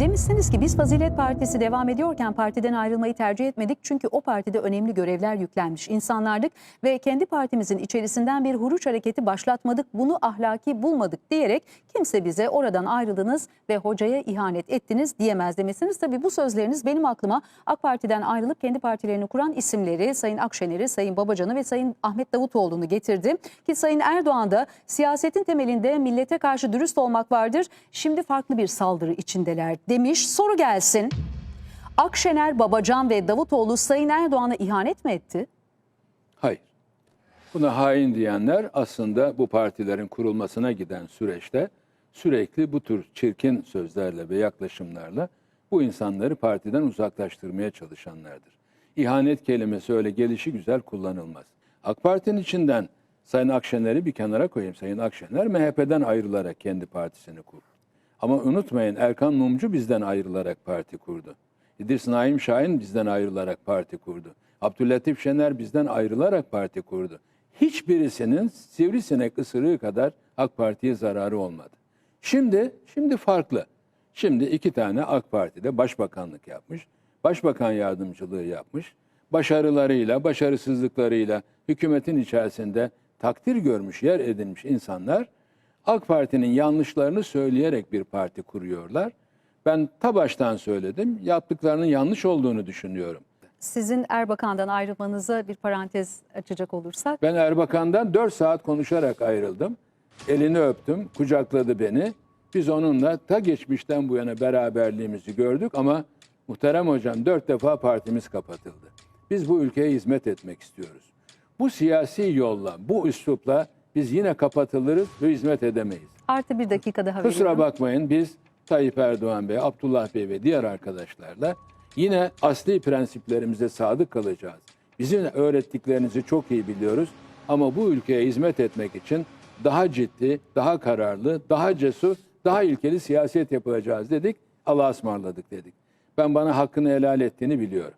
Demişsiniz ki biz Fazilet Partisi devam ediyorken partiden ayrılmayı tercih etmedik. Çünkü o partide önemli görevler yüklenmiş insanlardık ve kendi partimizin içerisinden bir huruç hareketi başlatmadık. Bunu ahlaki bulmadık diyerek kimse bize oradan ayrıldınız ve hocaya ihanet ettiniz diyemez demişsiniz. Tabii bu sözleriniz benim aklıma AK Parti'den ayrılıp kendi partilerini kuran isimleri Sayın Akşener'i, Sayın Babacan'ı ve Sayın Ahmet Davutoğlu'nu getirdi. Ki Sayın Erdoğan da siyasetin temelinde millete karşı dürüst olmak vardır. Şimdi farklı bir saldırı içindeler demiş. Soru gelsin. Akşener, Babacan ve Davutoğlu Sayın Erdoğan'a ihanet mi etti? Hayır. Buna hain diyenler aslında bu partilerin kurulmasına giden süreçte sürekli bu tür çirkin sözlerle ve yaklaşımlarla bu insanları partiden uzaklaştırmaya çalışanlardır. İhanet kelimesi öyle gelişi güzel kullanılmaz. AK Parti'nin içinden Sayın Akşener'i bir kenara koyayım. Sayın Akşener MHP'den ayrılarak kendi partisini kurdu. Ama unutmayın Erkan Mumcu bizden ayrılarak parti kurdu. İdris Naim Şahin bizden ayrılarak parti kurdu. Abdülatif Şener bizden ayrılarak parti kurdu. Hiçbirisinin sivrisinek ısırığı kadar AK Parti'ye zararı olmadı. Şimdi, şimdi farklı. Şimdi iki tane AK Parti'de başbakanlık yapmış, başbakan yardımcılığı yapmış, başarılarıyla, başarısızlıklarıyla hükümetin içerisinde takdir görmüş, yer edinmiş insanlar AK Parti'nin yanlışlarını söyleyerek bir parti kuruyorlar. Ben ta baştan söyledim, yaptıklarının yanlış olduğunu düşünüyorum. Sizin Erbakan'dan ayrılmanıza bir parantez açacak olursak. Ben Erbakan'dan 4 saat konuşarak ayrıldım. Elini öptüm, kucakladı beni. Biz onunla ta geçmişten bu yana beraberliğimizi gördük ama muhterem hocam dört defa partimiz kapatıldı. Biz bu ülkeye hizmet etmek istiyoruz. Bu siyasi yolla, bu üslupla biz yine kapatılırız ve hizmet edemeyiz. Artı bir dakika daha Kusura veriyorum. bakmayın biz Tayyip Erdoğan Bey, Abdullah Bey ve diğer arkadaşlarla yine asli prensiplerimize sadık kalacağız. Bizim öğrettiklerinizi çok iyi biliyoruz ama bu ülkeye hizmet etmek için daha ciddi, daha kararlı, daha cesur, daha ilkeli siyaset yapacağız dedik. Allah'a ısmarladık dedik. Ben bana hakkını helal ettiğini biliyorum.